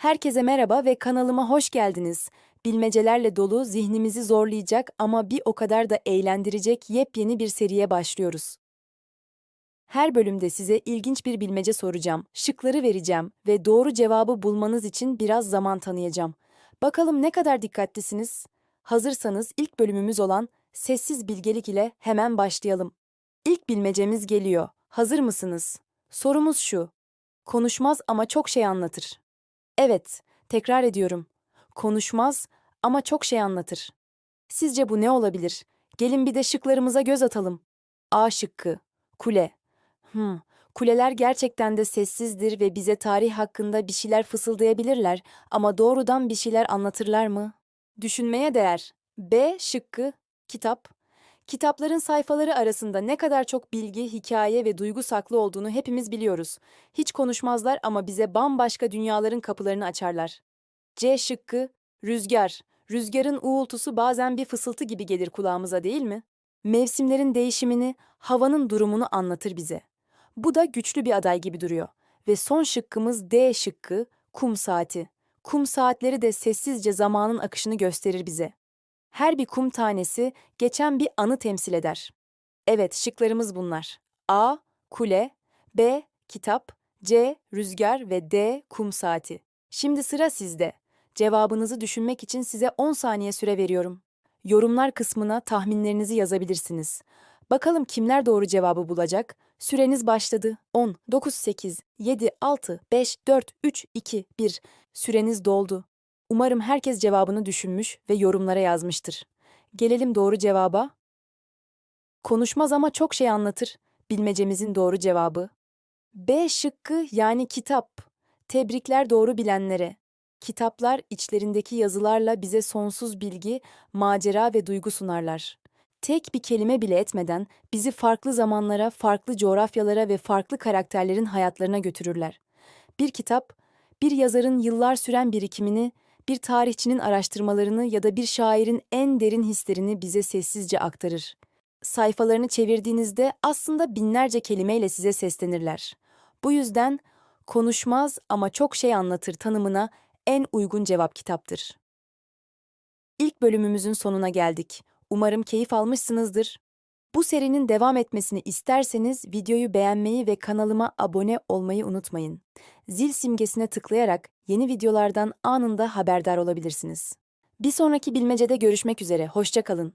Herkese merhaba ve kanalıma hoş geldiniz. Bilmecelerle dolu, zihnimizi zorlayacak ama bir o kadar da eğlendirecek yepyeni bir seriye başlıyoruz. Her bölümde size ilginç bir bilmece soracağım, şıkları vereceğim ve doğru cevabı bulmanız için biraz zaman tanıyacağım. Bakalım ne kadar dikkatlisiniz? Hazırsanız ilk bölümümüz olan sessiz bilgelik ile hemen başlayalım. İlk bilmecemiz geliyor. Hazır mısınız? Sorumuz şu. Konuşmaz ama çok şey anlatır. Evet, tekrar ediyorum. Konuşmaz ama çok şey anlatır. Sizce bu ne olabilir? Gelin bir de şıklarımıza göz atalım. A şıkkı. Kule. Hmm, kuleler gerçekten de sessizdir ve bize tarih hakkında bir şeyler fısıldayabilirler ama doğrudan bir şeyler anlatırlar mı? Düşünmeye değer. B şıkkı. Kitap. Kitapların sayfaları arasında ne kadar çok bilgi, hikaye ve duygu saklı olduğunu hepimiz biliyoruz. Hiç konuşmazlar ama bize bambaşka dünyaların kapılarını açarlar. C şıkkı, rüzgar. Rüzgarın uğultusu bazen bir fısıltı gibi gelir kulağımıza değil mi? Mevsimlerin değişimini, havanın durumunu anlatır bize. Bu da güçlü bir aday gibi duruyor. Ve son şıkkımız D şıkkı, kum saati. Kum saatleri de sessizce zamanın akışını gösterir bize. Her bir kum tanesi geçen bir anı temsil eder. Evet, şıklarımız bunlar. A. Kule B. Kitap C. Rüzgar ve D. Kum saati. Şimdi sıra sizde. Cevabınızı düşünmek için size 10 saniye süre veriyorum. Yorumlar kısmına tahminlerinizi yazabilirsiniz. Bakalım kimler doğru cevabı bulacak? Süreniz başladı. 10, 9, 8, 7, 6, 5, 4, 3, 2, 1. Süreniz doldu. Umarım herkes cevabını düşünmüş ve yorumlara yazmıştır. Gelelim doğru cevaba. Konuşmaz ama çok şey anlatır. Bilmecemizin doğru cevabı. B şıkkı yani kitap. Tebrikler doğru bilenlere. Kitaplar içlerindeki yazılarla bize sonsuz bilgi, macera ve duygu sunarlar. Tek bir kelime bile etmeden bizi farklı zamanlara, farklı coğrafyalara ve farklı karakterlerin hayatlarına götürürler. Bir kitap, bir yazarın yıllar süren birikimini, bir tarihçinin araştırmalarını ya da bir şairin en derin hislerini bize sessizce aktarır. Sayfalarını çevirdiğinizde aslında binlerce kelimeyle size seslenirler. Bu yüzden konuşmaz ama çok şey anlatır tanımına en uygun cevap kitaptır. İlk bölümümüzün sonuna geldik. Umarım keyif almışsınızdır. Bu serinin devam etmesini isterseniz videoyu beğenmeyi ve kanalıma abone olmayı unutmayın. Zil simgesine tıklayarak yeni videolardan anında haberdar olabilirsiniz. Bir sonraki bilmecede görüşmek üzere, hoşça kalın.